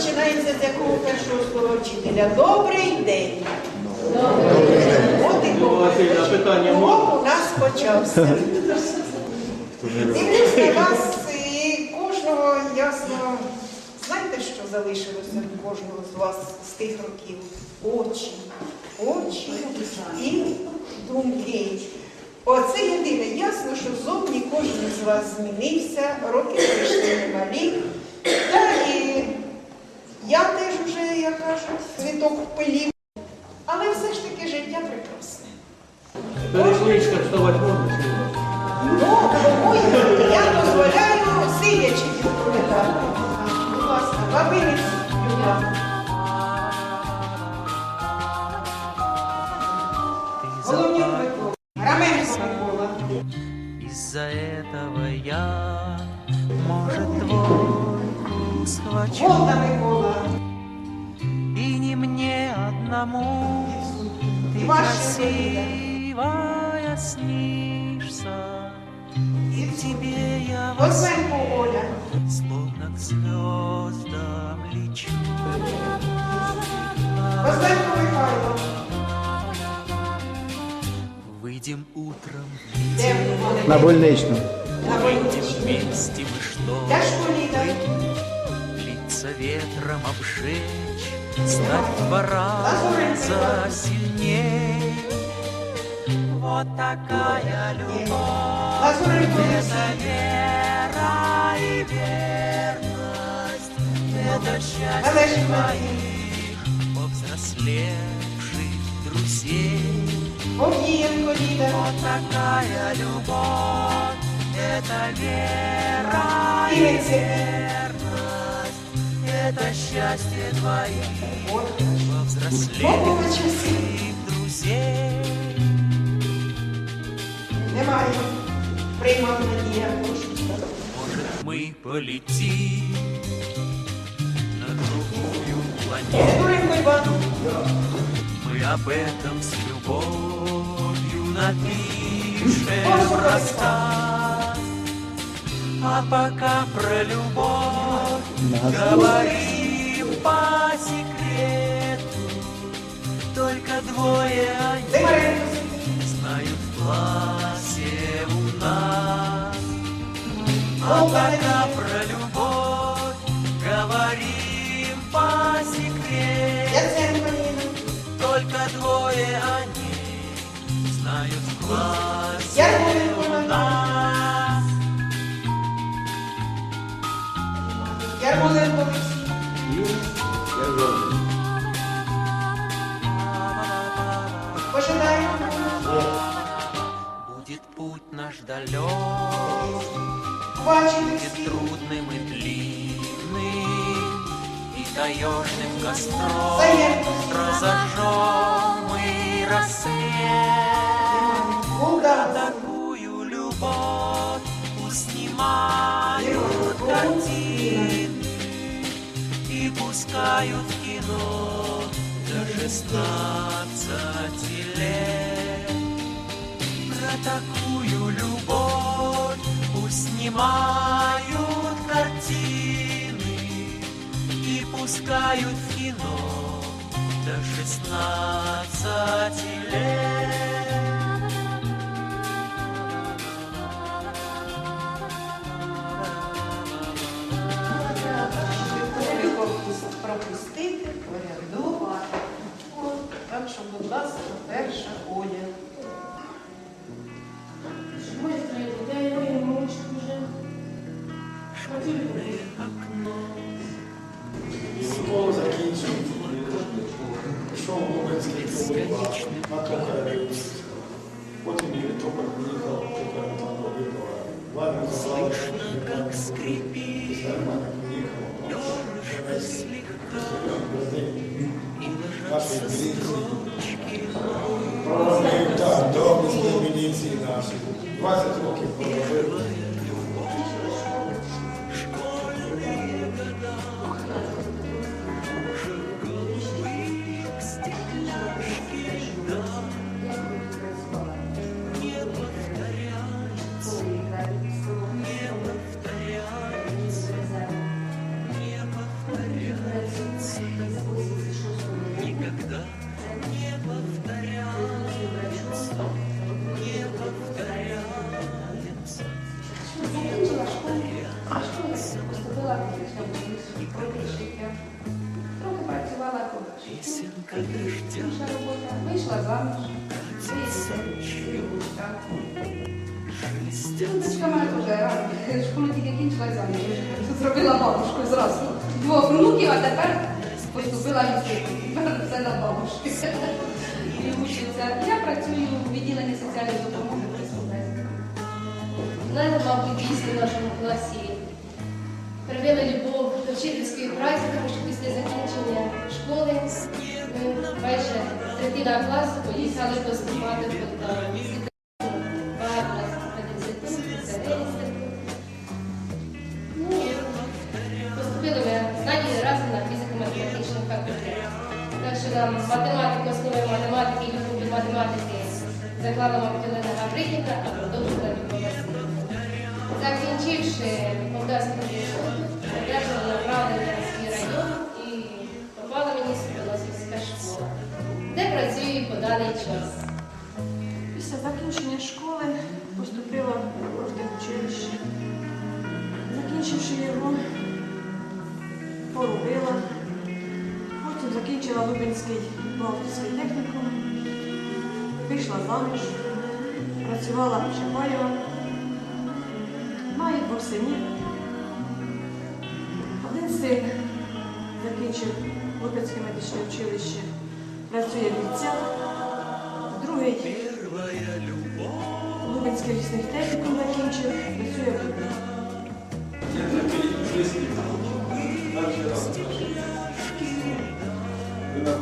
починається з якого першого слова вчителя. Добрий день. От і Ну, питання можна? Урок у нас почався. Дивлюсь на вас і кожного ясно. Знаєте, що залишилося в кожного з вас з тих років? Очі. Очі і думки. Оце єдине ясно, що зовні кожен з вас змінився, роки прийшли немалі. Та і вже, як кажуть, цвіток в пилі. Але все ж таки життя прекрасне. Перекличка вставати можна? Ну, тому я дозволяю сидячи відповідати. Будь ласка, бабинець Люба. Красивая снишься. И к тебе я Оля. словно к звездам лечу. Выйдем утром На. На Выйдем вместе мы что Ляшко Ліда. Лица ветром обжечь, Стать в два Лазуренко раза сильней. Вот такая любовь, Лазуренко это Олексій. вера и верность, это счастье Олежик твоих повзрослевших друзей. Овдієнко Ліда. Вот такая любовь, это вера и Ивенцев. верность, это счастье твоих Богова часів. повзрослевших друзей. Немає. Приймав Надія Кошуста. Может, мы полетим на другую планету, Туренко Іван. мы об этом с любовью напишем рассказ. А пока про любовь говорим по секрету, только двое они знают в классе у нас. А пока про любовь говорим по секрету, только двое они знают в классе Ярмоленко Олексій. Пожидаємо. Будет путь наш далек, Бачу будет Олексій. трудным и длинным, и таежным костром Заєнко. В кино до шестнадцати лет. Про такую любовь пусть снимают картины и пускают в кино до шестнадцати лет. Що Как скрипит Робота. Вийшла. Так. Дочка мене теж. Школу тільки кінчила і заміж. Зробила бабушку зразу. Двох внуків, а тепер поступила в. Тепер Це на бабушки. І учиться. Я працюю у відділенні соціальної допомоги при. Знаєте, мабуть, дійсно в нашому класі привили любов до вчительської праці, тому що після закінчення школи ми майже третина класу поїхали поступати в Полтаву. Даний час. Після закінчення школи поступила в училище. Закінчивши його, поробила. Потім закінчила Лубенський бухгалтерський технікум, вийшла заміж, працювала в Чапаєва, має двох синів. Один син закінчив Лубенське медичне училище, працює в ліцях, другий Лубенський лісний технікум закінчив, працює в Лубні. Ви на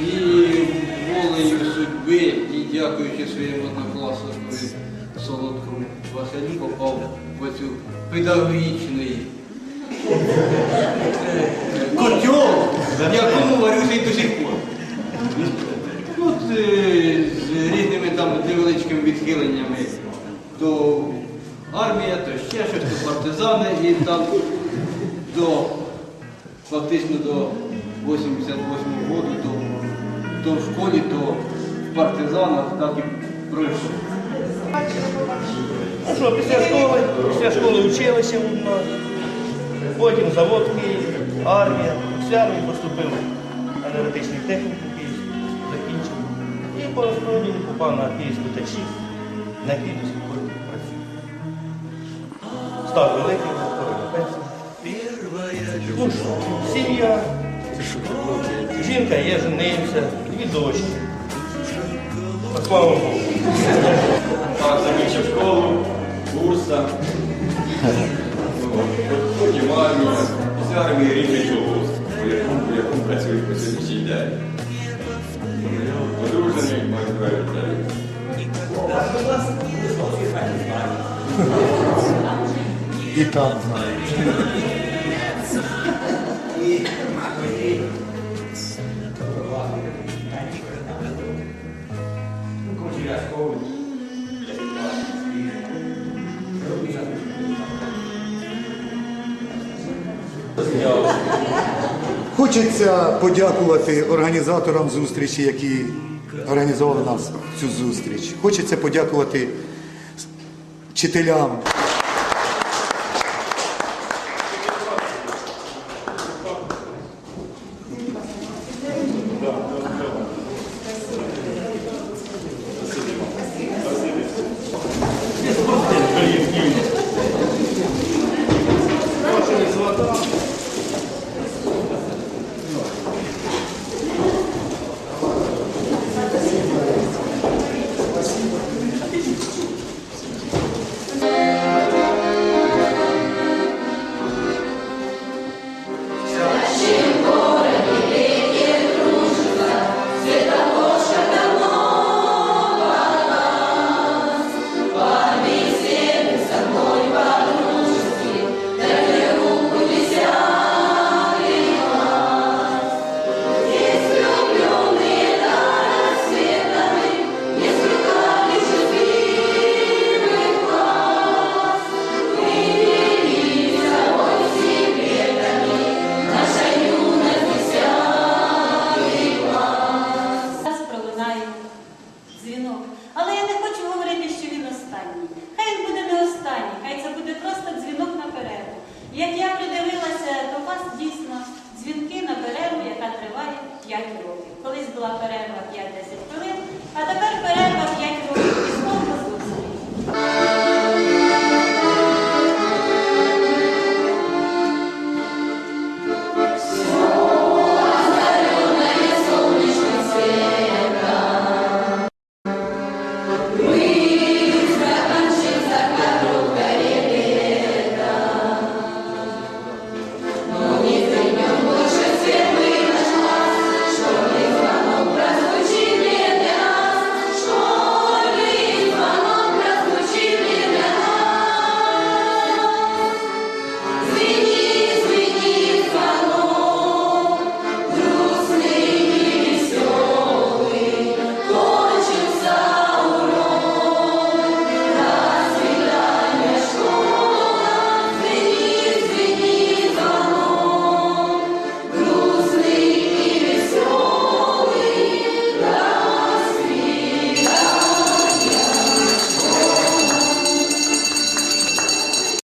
І волею судьби, і дякуючи своєму однокласникові Солодкому Василю, попав в цю педагогічний е, котел, в якому варюся і до сих пор. Ну, з різними там невеличкими відхиленнями. То армія, то ще щось, то партизани, і там до фактично до 88-го року, то, в школі, то в партизанах так і пройшов. Ну що, після школи, після школи училище у нас, потім завод Київ, армія, після армії поступив аналітичний технікум Київ, закінчив. І по розподілі попав на Київську ТЕЧ-6, на сих пор працюю. Став великий, пенсію. Ну сім'я, жінка є, женився, дві дочки. Слава Богу. Так, закінчив школу, курса, потім армія. Після армії рідний колос, по якому, працюю по сьогоднішній день. Одружений, маю двоє дітей. І там знаю. Хочеться подякувати організаторам зустрічі, які організували нас цю зустріч. Хочеться подякувати вчителям.